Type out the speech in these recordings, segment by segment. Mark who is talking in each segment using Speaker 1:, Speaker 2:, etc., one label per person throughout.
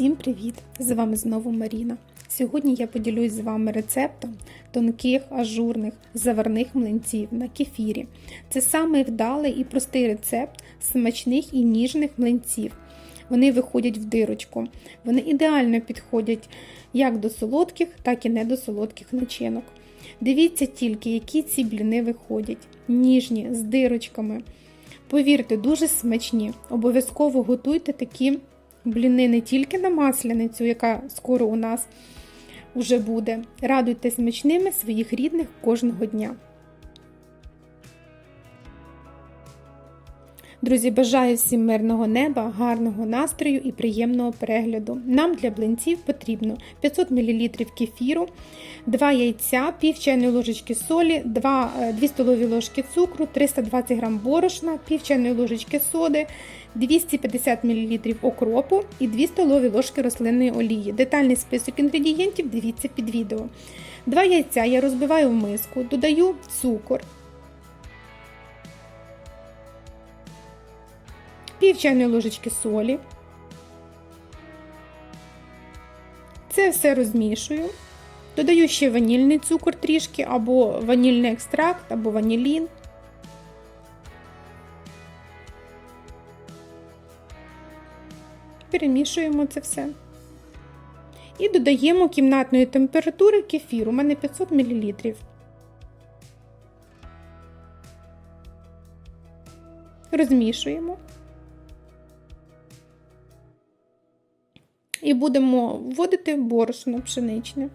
Speaker 1: Всім привіт! З вами знову Маріна. Сьогодні я поділюсь з вами рецептом тонких ажурних заварних млинців на кефірі. Це самий вдалий і простий рецепт смачних і ніжних млинців. Вони виходять в дирочку. Вони ідеально підходять як до солодких, так і не до солодких начинок. Дивіться тільки, які ці бліни виходять: ніжні, з дирочками. Повірте, дуже смачні. Обов'язково готуйте такі бліни не тільки на масляницю, яка скоро у нас вже буде. Радуйте смачними своїх рідних кожного дня. Друзі, бажаю всім мирного неба, гарного настрою і приємного перегляду. Нам для блинців потрібно 500 мл кефіру, 2 яйця, пів чайної ложечки солі, 2, 2 столові ложки цукру, 320 г борошна, пів чайної ложечки соди, 250 мл окропу і 2 столові ложки рослинної олії. Детальний список інгредієнтів дивіться під відео. Два яйця я розбиваю в миску, додаю цукор. Пів чайної ложечки солі. Це все розмішую. Додаю ще ванільний цукор трішки, або ванільний екстракт, або ванілін. Перемішуємо це все. І додаємо кімнатної температури кефір. У мене 500 мл. Розмішуємо. І будемо вводити борошно пшеничне.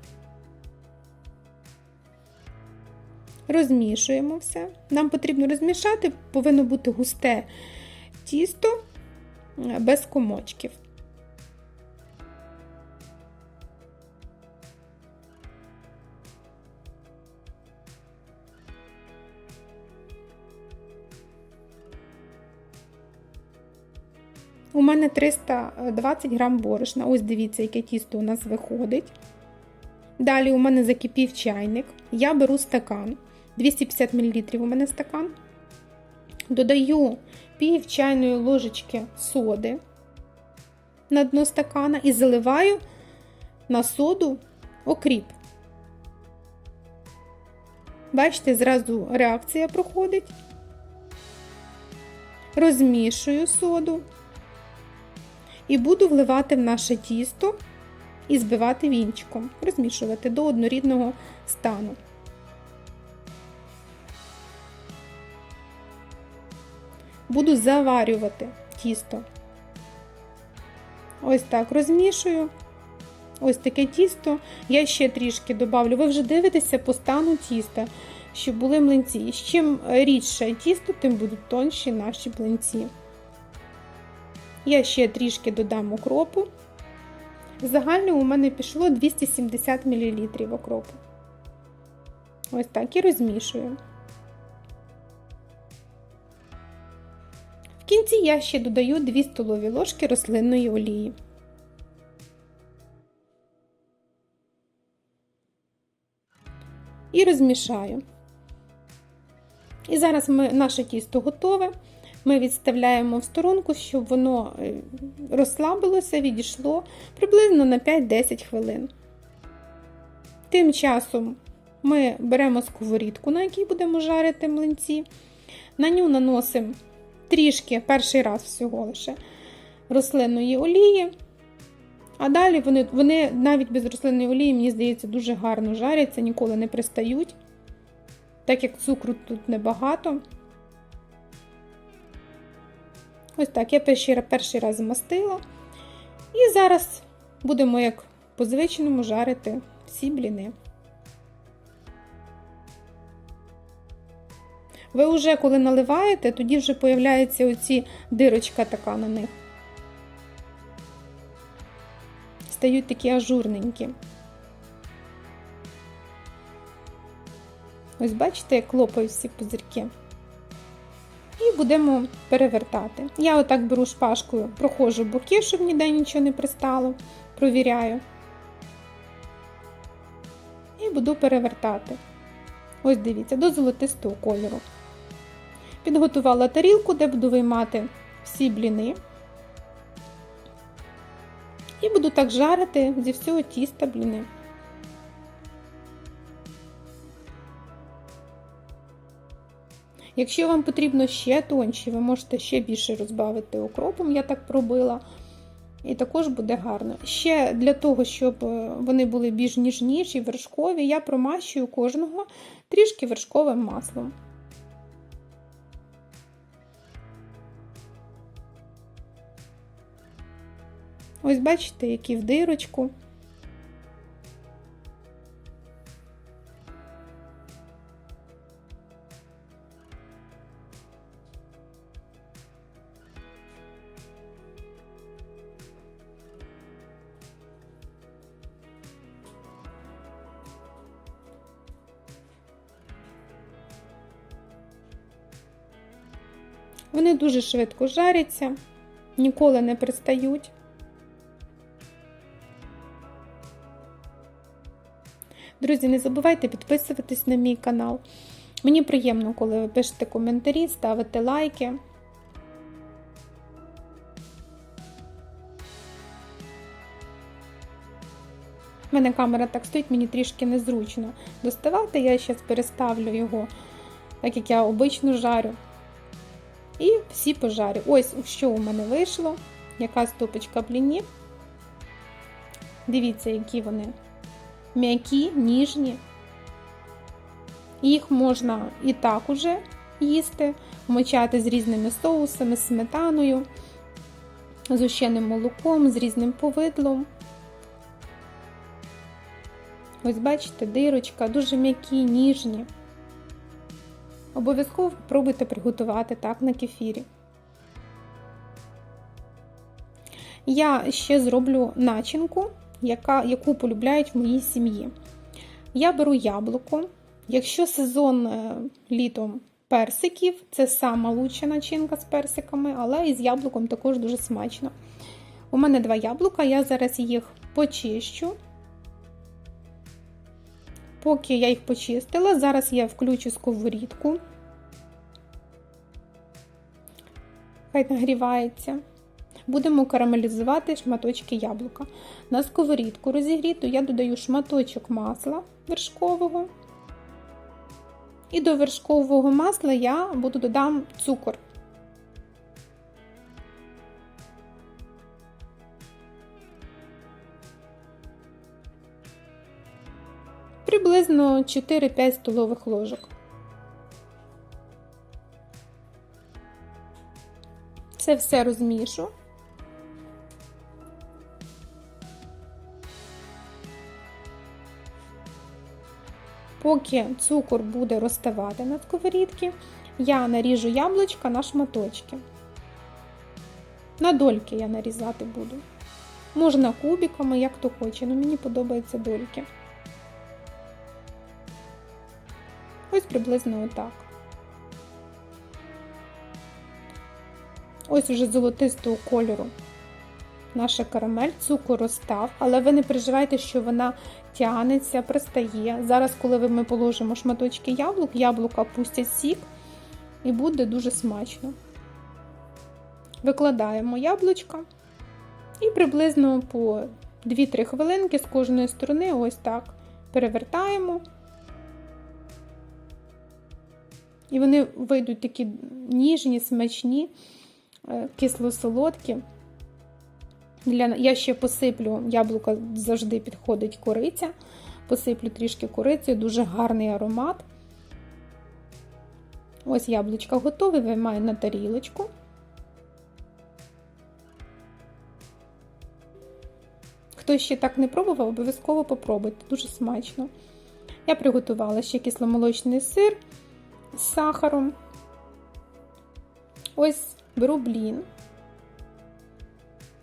Speaker 1: Розмішуємо все. Нам потрібно розмішати, повинно бути густе тісто без комочків. У мене 320 грам борошна. Ось дивіться, яке тісто у нас виходить. Далі у мене закипів чайник. Я беру стакан. 250 мл у мене стакан. Додаю пів чайної ложечки соди на дно стакана і заливаю на соду окріп. Бачите, зразу реакція проходить. Розмішую соду. І буду вливати в наше тісто і збивати вінчиком, розмішувати до однорідного стану. Буду заварювати тісто. Ось так розмішую. Ось таке тісто. Я ще трішки добавлю. Ви вже дивитеся по стану тіста, щоб були млинці. І чим рідше тісто, тим будуть тонші наші млинці. Я ще трішки додам окропу. Загально у мене пішло 270 мл окропу. Ось так і розмішую. В кінці я ще додаю 2 столові ложки рослинної олії. І розмішаю. І зараз ми, наше тісто готове. Ми відставляємо в сторонку, щоб воно е, розслабилося, відійшло приблизно на 5-10 хвилин. Тим часом ми беремо сковорідку, на якій будемо жарити млинці. На ню наносимо трішки, перший раз всього лише рослинної олії. А далі вони вони навіть без рослинної олії, мені здається, дуже гарно жаряться, ніколи не пристають, так як цукру тут небагато. Ось так, я перший, раз змастила. І зараз будемо, як по звичному, жарити всі бліни. Ви вже коли наливаєте, тоді вже появляється оці дирочка така на них. Стають такі ажурненькі. Ось бачите, як лопають всі пузирки. Будемо перевертати. Я отак беру шпажкою, проходжу боки, щоб ніде нічого не пристало, провіряю. І буду перевертати. Ось дивіться, до золотистого кольору. Підготувала тарілку, де буду виймати всі бліни. І буду так жарити зі всього тіста бліни. Якщо вам потрібно ще тонші, ви можете ще більше розбавити окропом, я так пробила. І також буде гарно. Ще для того, щоб е, вони були більш ніжніші, вершкові, я промащую кожного трішки вершковим маслом. Ось бачите, які в дирочку. Вони дуже швидко жаряться, ніколи не пристають. Друзі, не забувайте підписуватись на мій канал. Мені приємно, коли ви пишете коментарі, ставите лайки. У мене камера так стоїть, мені трішки незручно доставати. Я зараз переставлю його, так як я обично жарю. І всі пожарю. Ось що у мене вийшло. Яка стопочка блінів. Дивіться, які вони м'які, ніжні. Їх можна і так уже їсти, вмочати з різними соусами, з сметаною, з ущеним молоком, з різним повидлом. Ось, бачите, дирочка, дуже м'які, ніжні. Обов'язково спробуйте приготувати так на кефірі. Я ще зроблю начинку, яка, яку полюбляють в моїй сім'ї. Я беру яблуко. Якщо сезон е, літом персиків, це сама лучша начинка з персиками, але і з яблуком також дуже смачно. У мене два яблука, я зараз їх почищу. Поки я їх почистила, зараз я включу сковорідку. Хай нагрівається. Будемо карамелізувати шматочки яблука. На сковорідку розігріту я додаю шматочок масла вершкового. І до вершкового масла я буду додам цукор. Приблизно 4-5 столових ложок. Це все розмішу. Поки цукор буде розставати на сковорідці, я наріжу яблучка на шматочки. На дольки я нарізати буду. Можна кубиками, як хто хоче, але мені подобаються дольки. Приблизно отак. Ось уже золотистого кольору наша карамель, цукор розстав, але ви не переживайте, що вона тягнеться, пристає. Зараз, коли ми положимо шматочки яблук, яблука пустять сік і буде дуже смачно. Викладаємо яблучка і приблизно по 2-3 хвилинки з кожної сторони, ось так, перевертаємо. І вони вийдуть такі ніжні, смачні, е, кисло-солодкі. Для... Я ще посиплю, яблука завжди підходить кориця. Посиплю трішки кориці, дуже гарний аромат. Ось яблучка готові, виймаю на тарілочку. Хто ще так не пробував, обов'язково попробуйте, дуже смачно. Я приготувала ще кисломолочний сир з сахаром. Ось беру блін.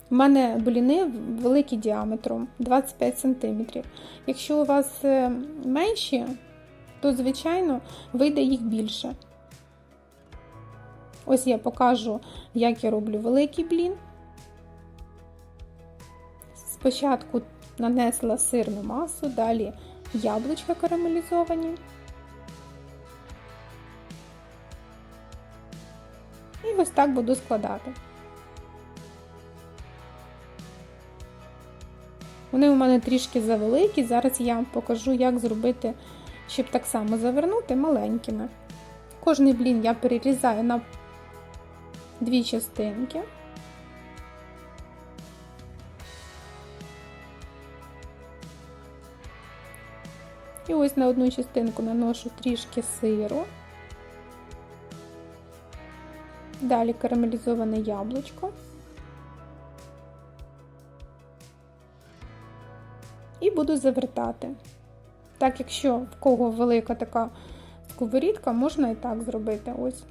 Speaker 1: У мене бліни великі діаметром 25 см. Якщо у вас е, менші, то, звичайно, вийде їх більше. Ось я покажу, як я роблю великий блін. Спочатку нанесла сирну масу, далі яблучка карамелізовані. Ось так буду складати. Вони у мене трішки завеликі. Зараз я вам покажу, як зробити, щоб так само завернути маленькими. Кожний блін я перерізаю на дві частинки. І ось на одну частинку наношу трішки сиру. Далі карамелізоване яблучко. І буду завертати. Так, якщо в кого велика така сковорідка, можна і так зробити. Ось.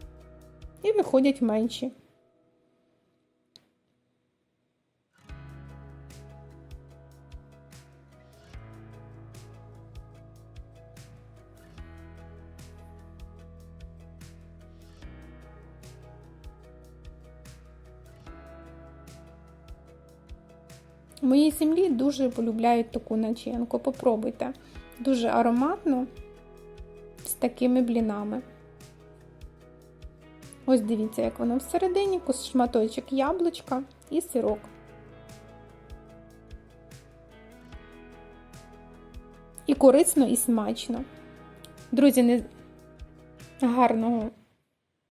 Speaker 1: І виходять менші. В моїй сім'ї дуже полюбляють таку начинку. Попробуйте. Дуже ароматно з такими блінами. Ось дивіться, як воно всередині, шматочок яблучка і сирок. І корисно, і смачно. Друзі, не гарного